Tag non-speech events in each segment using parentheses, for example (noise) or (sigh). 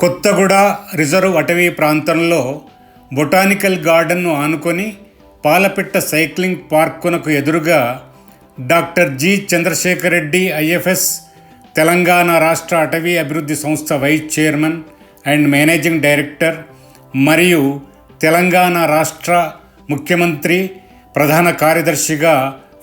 Kothaguda reserve అటవీ ప్రాంతంలో botanical గార్డెన్ను ఆనుకొని పాలపిట్ట సైక్లింగ్ పార్కునకు ఎదురుగా doctor G Chandrashekar Reddy IFS Telangana రాష్ట్ర అటవీ అభివృద్ధి సంస్థ vice chairman and managing director మరియు తెలంగాణ రాష్ట్ర ముఖ్యమంత్రి ప్రధాన కార్యదర్శిగా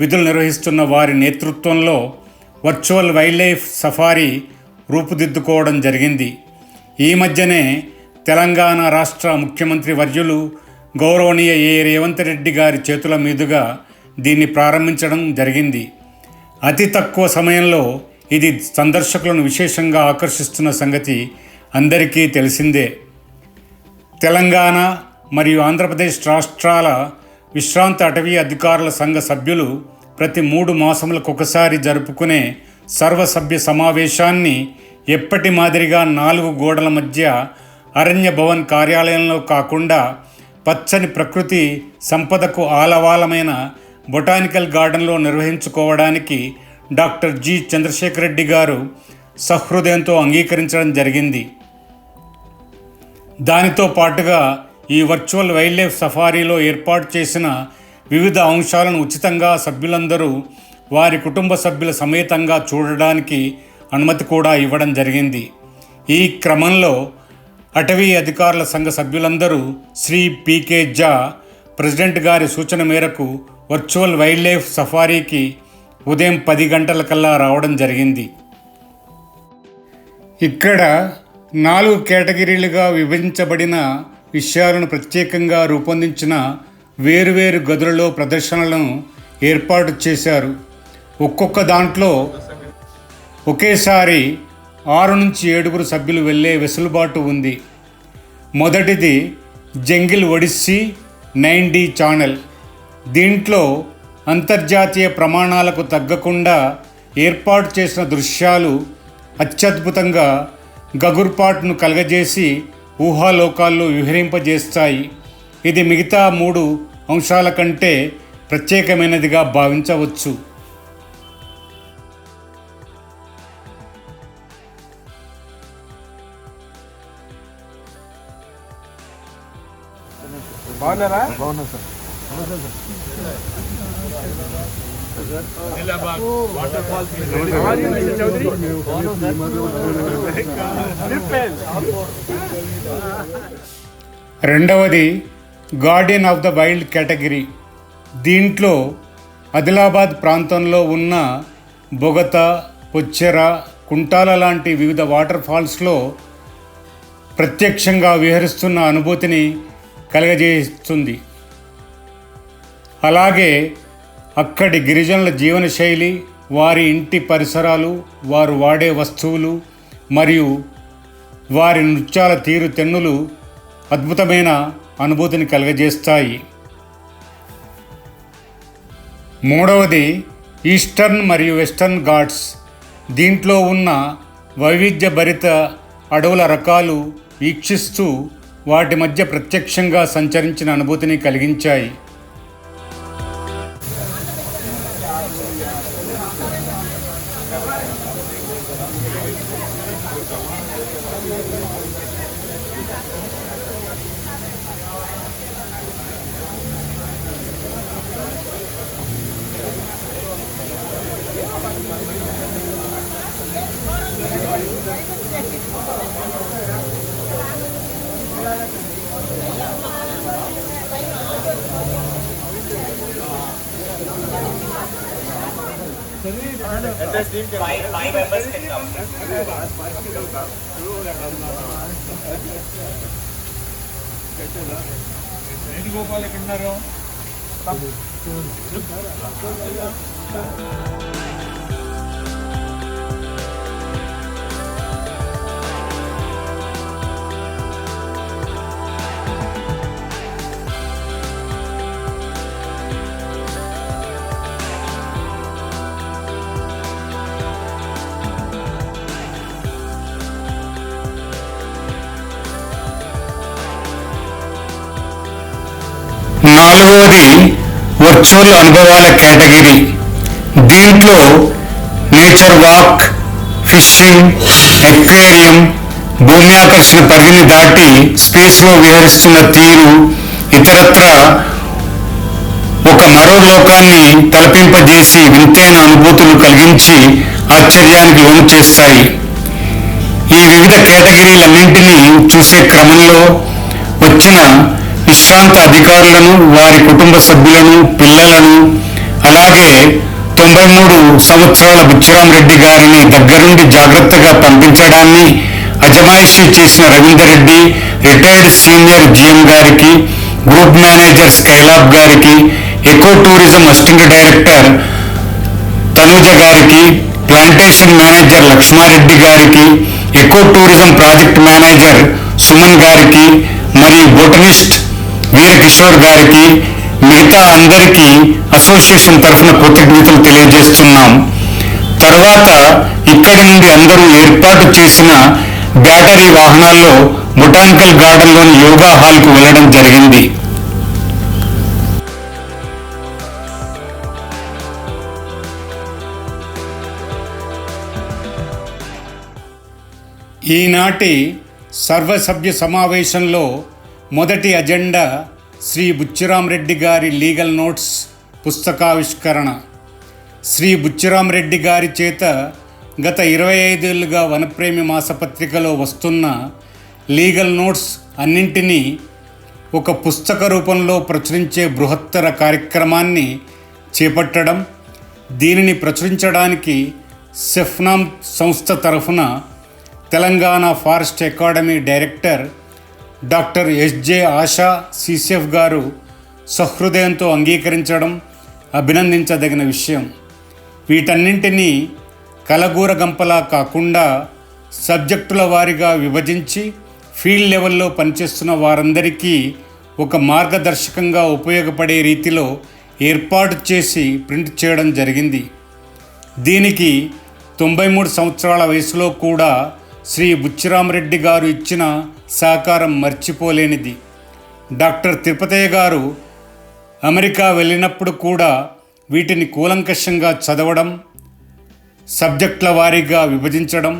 విధులు నిర్వహిస్తున్న వారి నేతృత్వంలో వర్చువల్ వైల్డ్ లైఫ్ సఫారీ రూపుదిద్దుకోవడం జరిగింది. ఈ మధ్యనే తెలంగాణ రాష్ట్ర ముఖ్యమంత్రి వర్యులు గౌరవనీయ ఏ. రేవంత్ రెడ్డి గారి చేతుల మీదుగా దీన్ని ప్రారంభించడం జరిగింది. అతి తక్కువ సమయంలో ఇది సందర్శకులను విశేషంగా ఆకర్షిస్తున్న సంగతి అందరికీ తెలిసిందే. తెలంగాణ మరియు ఆంధ్రప్రదేశ్ రాష్ట్రాల విశ్రాంత అటవీ అధికారుల సంఘ సభ్యులు ప్రతి మూడు మాసములకు ఒకసారి జరుపుకునే సర్వసభ్య సమావేశాన్ని ఎప్పటి మాదిరిగా నాలుగు గోడల మధ్య అరణ్య భవన్ కార్యాలయంలో కాకుండా పచ్చని ప్రకృతి సంపదకు ఆలవాలమైన బొటానికల్ గార్డెన్లో నిర్వహించుకోవడానికి డాక్టర్ జి చంద్రశేఖర్ రెడ్డి గారు సహృదయంతో అంగీకరించడం జరిగింది. దానితో పాటుగా ఈ వర్చువల్ వైల్డ్ లైఫ్ సఫారీలో ఏర్పాటు చేసిన వివిధ అంశాలను ఉచితంగా సభ్యులందరూ వారి కుటుంబ సభ్యుల సమేతంగా చూడడానికి అనుమతి కూడా ఇవ్వడం జరిగింది. ఈ క్రమంలో అటవీ అధికారుల సంఘ సభ్యులందరూ శ్రీ పీకే జా ప్రెసిడెంట్ గారి సూచన మేరకు వర్చువల్ వైల్డ్ లైఫ్ సఫారీకి ఉదయం పది గంటలకల్లా రావడం జరిగింది. ఇక్కడ నాలుగు కేటగిరీలుగా విభజించబడిన విషయాలను ప్రత్యేకంగా రూపొందించిన వేరువేరు గదులలో ప్రదర్శనలను ఏర్పాటు చేశారు. ఒక్కొక్క దాంట్లో ఒకేసారి ఆరు నుంచి ఏడుగురు సభ్యులు వెళ్ళే వెసులుబాటు ఉంది. మొదటిది jungle odyssey nine D channel. దీంట్లో అంతర్జాతీయ ప్రమాణాలకు తగ్గకుండా ఏర్పాటు చేసిన దృశ్యాలు అత్యద్భుతంగా గగుర్పాటును కలగజేసి ఊహాలోకాల్లో విహరింపజేస్తాయి. ఇది మిగతా మూడు అంశాల కంటే ప్రత్యేకమైనదిగా భావించవచ్చు. బాగున్నారా? బాగున్నా సార్. చౌదరి రెండవది guardian of the wild category. దీంట్లో ఆదిలాబాద్ ప్రాంతంలో ఉన్న బొగత పొచ్చెర కుంటాల లాంటి వివిధ వాటర్ ఫాల్స్లో ప్రత్యక్షంగా విహరిస్తున్న అనుభూతిని కలగజేస్తుంది. అలాగే అక్కడి గిరిజనుల జీవనశైలి వారి ఇంటి పరిసరాలు వారు వాడే వస్తువులు మరియు వారి నృత్యాల తీరు తెన్నులు అద్భుతమైన అనుభూతిని కలగజేస్తాయి. మూడవది ఈస్టర్న్ మరియు వెస్టర్న్ ఘాట్స్. దీంట్లో ఉన్న వైవిధ్యభరిత అడవుల రకాలు వీక్షిస్తూ వాటి మధ్య ప్రత్యక్షంగా సంచరించిన అనుభూతిని కలిగించాయి. दस दिन के फाइव फाइव मेंबर्स खेलता हूँ शुरू हो गया काम कैसे? ना रेडी गोपाल कितना रहो तब हाँ। వర్చువల్ అనుభవాల కేటగిరీ. దీంట్లో నేచర్ వాక్ ఫిషింగ్ ఎక్వేరియం భూమి ఆకర్షణ పరిధిని దాటి స్పేస్లో విహరిస్తున్న తీరు ఇతరత్ర ఒక మరో లోకాన్ని తలపింపజేసి వింతైన అనుభూతులు కలిగించి ఆశ్చర్యానికి లోను చేస్తాయి ఈ వివిధ కేటగిరీలన్నింటినీ చూసే క్రమంలో వచ్చిన విశ్రాంత అధికారులను వారి కుటుంబ సభ్యులను పిల్లలను అలాగే తొంభై మూడు సంవత్సరాల బుచ్చిరాం రెడ్డి గారిని దగ్గరుండి జాగ్రత్తగా పంపించడాన్ని అజమాయిషీ చేసిన Ravinder Reddy retired senior GM గారికి గ్రూప్ మేనేజర్ స్కైలాబ్ గారికి eco tourism assistant director Tanuja గారికి ప్లాంటేషన్ మేనేజర్ లక్ష్మారెడ్డి గారికి eco tourism project manager Suman గారికి మరియు బోటనిస్ట్ వీర కిషోర్ గారికి మిగతా అందరికీ అసోసియేషన్ తరఫున కృతజ్ఞతలు తెలియజేస్తున్నాం. తర్వాత ఇక్కడి నుండి అందరూ ఏర్పాటు చేసిన బ్యాటరీ వాహనాల్లో బొటానికల్ గార్డెన్లోని యోగా హాల్కు వెళ్ళడం జరిగింది. ఈనాటి సర్వసభ్య సమావేశంలో మొదటి అజెండా శ్రీ బుచ్చిరామరెడ్డి గారి లీగల్ నోట్స్ పుస్తకావిష్కరణ. శ్రీ బుచ్చిరామరెడ్డి గారి చేత గత ఇరవై ఐదేళ్ళుగా వనప్రేమి మాసపత్రికలో వస్తున్న లీగల్ నోట్స్ అన్నింటినీ ఒక పుస్తక రూపంలో ప్రచురించే బృహత్తర కార్యక్రమాన్ని చేపట్టడం దీనిని ప్రచురించడానికి సెఫ్నామ్ సంస్థ తరఫున Telangana forest academy director doctor S J Asha CCF గారు సహృదయంతో అంగీకరించడం అభినందించదగిన విషయం. వీటన్నింటినీ కలగూర గంపలా కాకుండా సబ్జెక్టుల వారీగా విభజించి ఫీల్డ్ లెవెల్లో పనిచేస్తున్న వారందరికీ ఒక మార్గదర్శకంగా ఉపయోగపడే రీతిలో ఏర్పాటు చేసి ప్రింట్ చేయడం జరిగింది. దీనికి తొంభై మూడు సంవత్సరాల వయసులో కూడా శ్రీ బుచ్చిరామరెడ్డి గారు ఇచ్చిన సహకారం మర్చిపోలేనిది. డాక్టర్ తిరుపతయ్య గారు అమెరికా వెళ్ళినప్పుడు కూడా వీటిని కూలంకషంగా చదవడం సబ్జెక్టుల వారీగా విభజించడం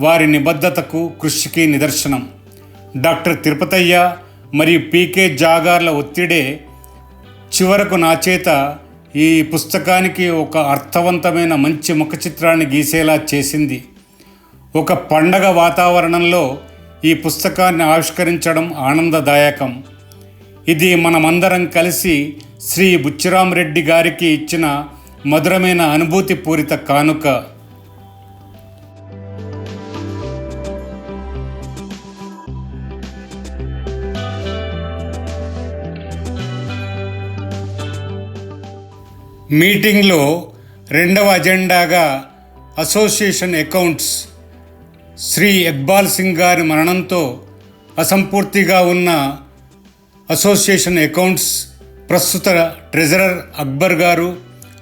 వారి నిబద్ధతకు కృషికి నిదర్శనం. డాక్టర్ తిరుపతయ్య మరియు పీకే జాగార్ల ఒత్తిడే చివరకు నా చేత ఈ పుస్తకానికి ఒక అర్థవంతమైన మంచి ముఖ చిత్రాన్ని గీసేలా చేసింది. ఒక పండగ వాతావరణంలో ఈ పుస్తకాన్ని ఆవిష్కరించడం ఆనందదాయకం. ఇది మనమందరం కలిసి శ్రీ బుచ్చిరాం రెడ్డి గారికి ఇచ్చిన మధురమైన అనుభూతిపూరిత కానుక. మీటింగ్లో రెండవ అజెండాగా అసోసియేషన్ అకౌంట్స్ శ్రీ ఇక్బాల్ సింగ్ గారి మరణంతో అసంపూర్తిగా ఉన్న అసోసియేషన్ అకౌంట్స్ ప్రస్తుత ట్రెజరర్ అక్బర్ గారు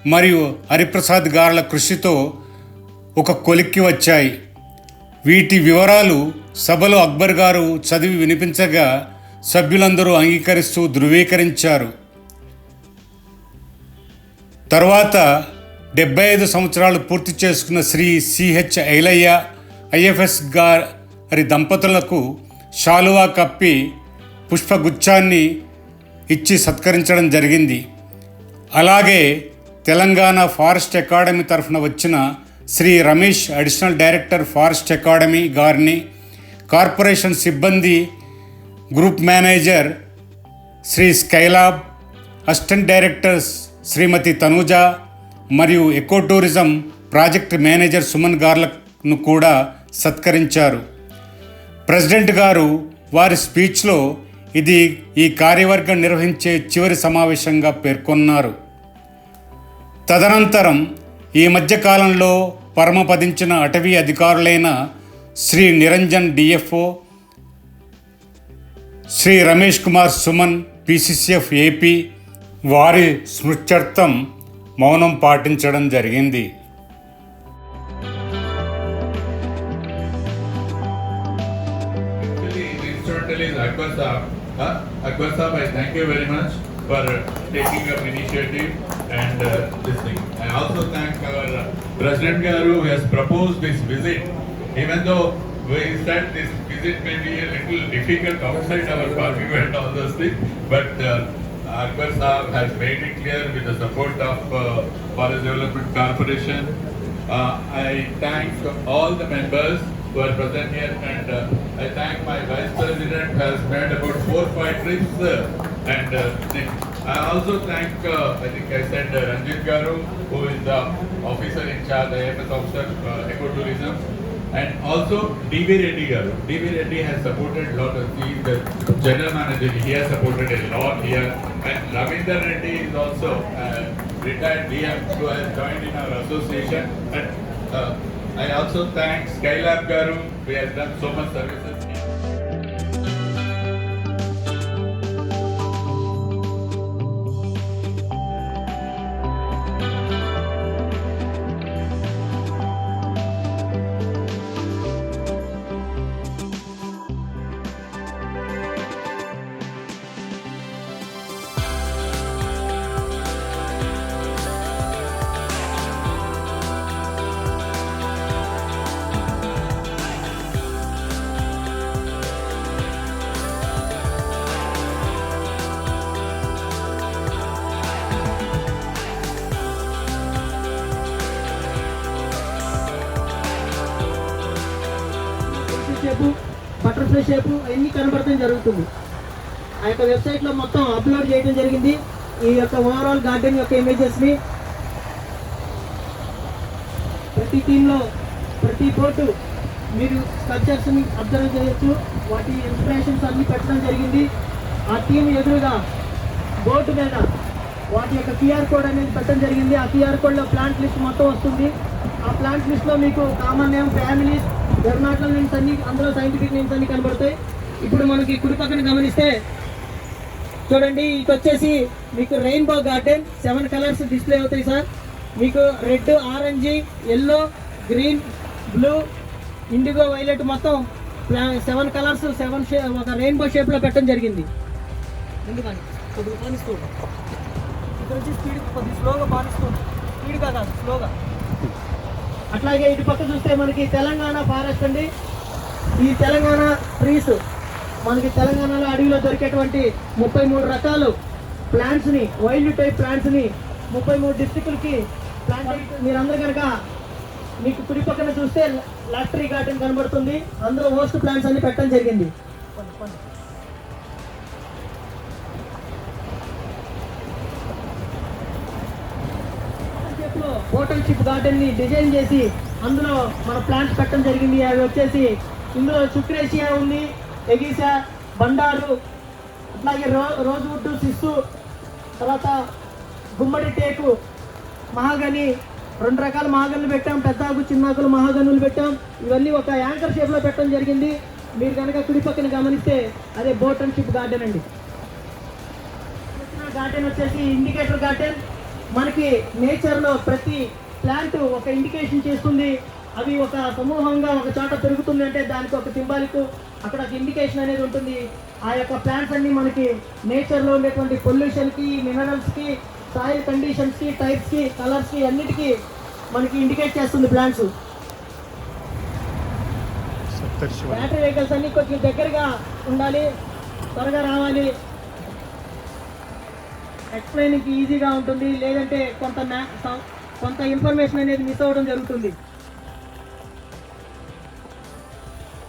మరియు హరిప్రసాద్ గారుల కృషితో ఒక కొలిక్కి వచ్చాయి. వీటి వివరాలు సభలో అక్బర్ గారు చదివి వినిపించగా సభ్యులందరూ అంగీకరిస్తూ ధృవీకరించారు. తర్వాత డెబ్బై ఐదు సంవత్సరాలు పూర్తి చేసుకున్న శ్రీ సిహెచ్ ఐలయ్య ఐఎఫ్ఎస్ గారి దంపతులకు శాలువా కప్పి పుష్పగుచ్చాన్ని ఇచ్చి సత్కరించడం జరిగింది. అలాగే తెలంగాణ ఫారెస్ట్ అకాడమీ తరఫున వచ్చిన Shri Ramesh additional director forest academy గారిని కార్పొరేషన్ సిబ్బంది group manager Shri Skylab assistant directors Shrimati Tanuja మరియు eco tourism project manager Suman గార్లను కూడా సత్కరించారు. ప్రెసిడెంట్ గారు వారి స్పీచ్లో ఇది ఈ కార్యవర్గం నిర్వహించే చివరి సమావేశంగా పేర్కొన్నారు. తదనంతరం ఈ మధ్యకాలంలో పరమపదించిన అటవీ అధికారులైన Shri Niranjan DFO Shri Ramesh Kumar Suman PCCF AP వారి స్మృత్యర్థం మౌనం పాటించడం జరిగింది. Akbar. Huh? Akbar I thank you very much for taking up initiative and uh, this thing. I also thank our uh, President Garu who has proposed this visit. Even though we said this visit may be a little difficult outside our parking (laughs) and all those things, but uh, Akbar has made it clear with the support of uh, Forest Development Corporation. Uh, I thank all the members who are present here and uh, I thank my Vice President has made about four, five trips uh, and uh. I also thank, uh, I think I said Ranjit Garu, who is the officer in charge, AFS officer, uh, ecotourism. And also DB Reddy Garu. DB Reddy has supported a lot of, he is the general manager, he has supported a lot here. And Ravinder Reddy is also uh, retired DM who has joined in our association. And uh, I also thank Skylab Garu, who has done so much services. Shape butterfly shape అన్నీ కనబడటం జరుగుతుంది. ఆ యొక్క వెబ్సైట్లో మొత్తం upload చేయడం జరిగింది. ఈ యొక్క ఓవరాల్ గార్డెన్ యొక్క ఇమేజెస్ని ప్రతి టీంలో ప్రతి బోటు మీరు స్ట్రక్చర్స్ని అబ్జర్వ్ చేయొచ్చు. వాటి ఇన్స్పిరేషన్స్ అన్ని పెట్టడం జరిగింది. ఆ టీం ఎదురుగా బోర్డు మీద వాటి యొక్క క్యూఆర్ కోడ్ అనేది పెట్టడం జరిగింది. ఆ క్యూఆర్ కోడ్లో ప్లాంట్ లిస్ట్ మొత్తం వస్తుంది. ఆ ప్లాంట్ లిస్ట్లో మీకు కామన్ నేమ్ ఫ్యామిలీస్ జర్నాటల్ నేమ్స్ అన్ని అందులో సైంటిఫిక్ నేమ్స్ అన్ని కనబడతాయి. ఇప్పుడు మనకి కుడి పక్కన గమనిస్తే చూడండి ఇటు వచ్చేసి మీకు rainbow garden seven colours display అవుతాయి సార్. మీకు red orange yellow green blue indigo violet మొత్తం సెవెన్ కలర్స్ సెవెన్ షే ఒక రెయిన్బో షేప్లో పెట్టడం జరిగింది. ఎందుకని? కొద్దిగా పానిస్తూ ఇక్కడ వచ్చి స్పీడ్ కొద్దిగా స్లోగా పానిస్తూ స్పీడ్గా కాదు స్లోగా అట్లాగే ఇటు పక్క చూస్తే మనకి తెలంగాణ ఫారెస్ట్ అండి. ఈ తెలంగాణ ట్రీస్ మనకి తెలంగాణలో అడవిలో దొరికేటువంటి ముప్పై మూడు రకాలు ప్లాంట్స్ని వైల్డ్ టైప్ ప్లాంట్స్ని ముప్పై మూడు డిస్టిక్లకి ప్లాంట్ మీరందరూ కనుక మీకు కుడి పక్కన చూస్తే లాటరీ గార్డెన్ కనబడుతుంది. అందులో హోస్ట్ ప్లాంట్స్ అన్ని పెట్టడం జరిగింది. హోటల్ షిప్ గార్డెన్ని డిజైన్ చేసి అందులో మన ప్లాంట్స్ పెట్టడం జరిగింది. అవి వచ్చేసి ఇందులో శుక్రేషియా ఉంది ఎగిసా బండారు అట్లాగే రో రోజువుడ్ సిస్సు తర్వాత గుమ్మడి టేకు మహాగని రెండు రకాల మహాగనులు పెట్టాం. పెద్దాకు చిన్నాకులు మహాగనులు పెట్టాం. ఇవన్నీ ఒక యాంకర్ షేప్లో పెట్టడం జరిగింది. మీరు కనుక కుడి పక్కన గమనిస్తే అదే బోట్ అండ్ షిప్ గార్డెన్ అండి. గార్డెన్ వచ్చేసి ఇండికేటర్ గార్డెన్. మనకి నేచర్లో ప్రతి ప్లాంట్ ఒక ఇండికేషన్ చేస్తుంది. అవి ఒక సమూహంగా ఒక చోట పెరుగుతుంది అంటే దానికి ఒక సింబాలిక్ అక్కడ ఒక ఇండికేషన్ అనేది ఉంటుంది. ఆ యొక్క ప్లాంట్స్ అన్ని మనకి నేచర్లో ఉండేటువంటి పొల్యూషన్కి మినరల్స్కి సాయిల్ కండిషన్స్కి టైప్స్కి కలర్స్కి అన్నిటికీ మనకి ఇండికేట్ చేస్తుంది ప్లాంట్స్ బ్యాటరీ వెహికల్స్ అన్ని కొంచెం దగ్గరగా ఉండాలి త్వరగా రావాలి. ఎక్స్ప్లెయినింగ్కి ఈజీగా ఉంటుంది లేదంటే కొంత కొంత ఇన్ఫర్మేషన్ అనేది మిస్ అవ్వడం జరుగుతుంది.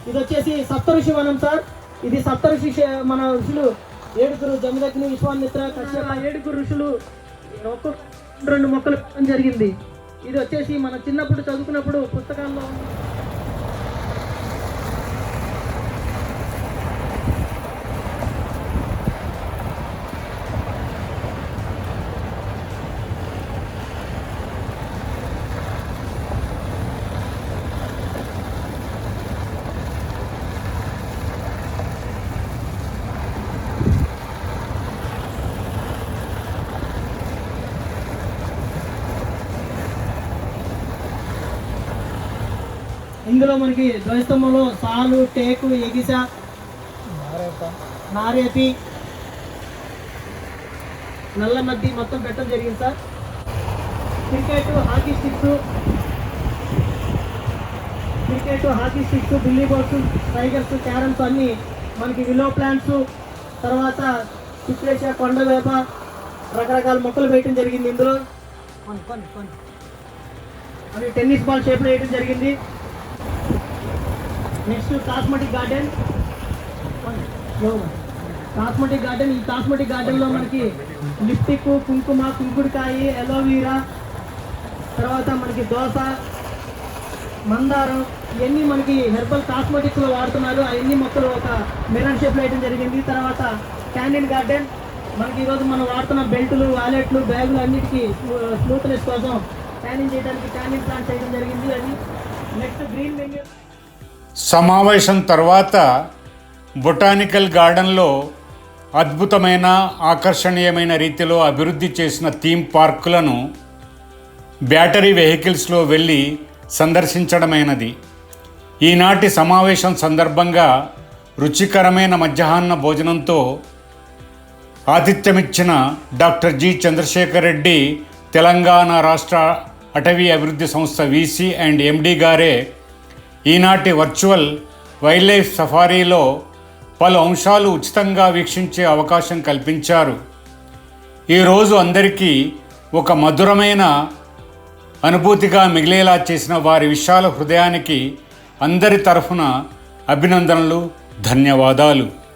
ఇది వచ్చేసి సప్తఋషి వనం సార్. ఇది సప్తఋషి మన ఋషులు ఏడుగురు జమదగ్ని విశ్వామిత్ర కశ్యప ఏడుగురు ఋషులు ఒక్కొక్క రెండు మొక్కలు జరిగింది. ఇది వచ్చేసి మన చిన్నప్పుడు చదువుకున్నప్పుడు పుస్తకాల్లో ఇందులో మనకి ధ్వజస్తంభంలో సాలు టేకు ఎగిస నారేపి నల్ల మద్ది మొత్తం పెట్టడం జరిగింది sir. Cricket hockey sticks cricket hockey sticks Billy balls tigers carroms అన్నీ మనకి విలో ప్లాంట్స్ తర్వాత చిత్రేష కొండ వేప రకరకాల మొక్కలు వేయటం జరిగింది ఇందులో. కొన్ని, కొన్ని, కొన్ని. అవి టెన్నిస్ బాల్ షేప్లో వేయడం జరిగింది. Next cosmetic garden. Cosmetic garden ఈ కాస్మెటిక్ గార్డెన్లో మనకి లిప్టిక్ కుంకుమ కుంకుడుకాయ ఎలోవీరా తర్వాత మనకి దోస మందారం ఇవన్నీ మనకి హెర్బల్ కాస్మెటిక్స్లో వాడుతున్నారు అవన్నీ మొక్కలు ఒక మిరర్ షేప్ వేయడం జరిగింది. తర్వాత క్యాండిన్ గార్డెన్. మనకి ఈరోజు మనం వాడుతున్న బెల్టులు వాలెట్లు బ్యాగులు అన్నిటికీ స్మూత్నెస్ కోసం క్యానింగ్ చేయడానికి క్యానింగ్ ప్లాంట్ చేయడం జరిగింది. అది నెక్స్ట్ గ్రీన్ మెన్యూ. సమావేశం తర్వాత బొటానికల్ గార్డెన్లో అద్భుతమైన ఆకర్షణీయమైన రీతిలో అభివృద్ధి చేసిన థీమ్ పార్కులను బ్యాటరీ వెహికల్స్లో వెళ్ళి సందర్శించడమైనది. ఈనాటి సమావేశం సందర్భంగా రుచికరమైన మధ్యాహ్న భోజనంతో ఆతిథ్యమిచ్చిన డాక్టర్ జి చంద్రశేఖర్ రెడ్డి తెలంగాణ రాష్ట్ర అటవీ అభివృద్ధి సంస్థ వీసీ అండ్ ఎండి గారే ఈనాటి వర్చువల్ వైల్డ్ లైఫ్ సఫారీలో పలు అంశాలు ఉచితంగా వీక్షించే అవకాశం కల్పించారు. ఈరోజు అందరికీ ఒక మధురమైన అనుభూతిగా మిగిలేలా చేసిన వారి విశాల హృదయానికి అందరి తరఫున అభినందనలు ధన్యవాదాలు.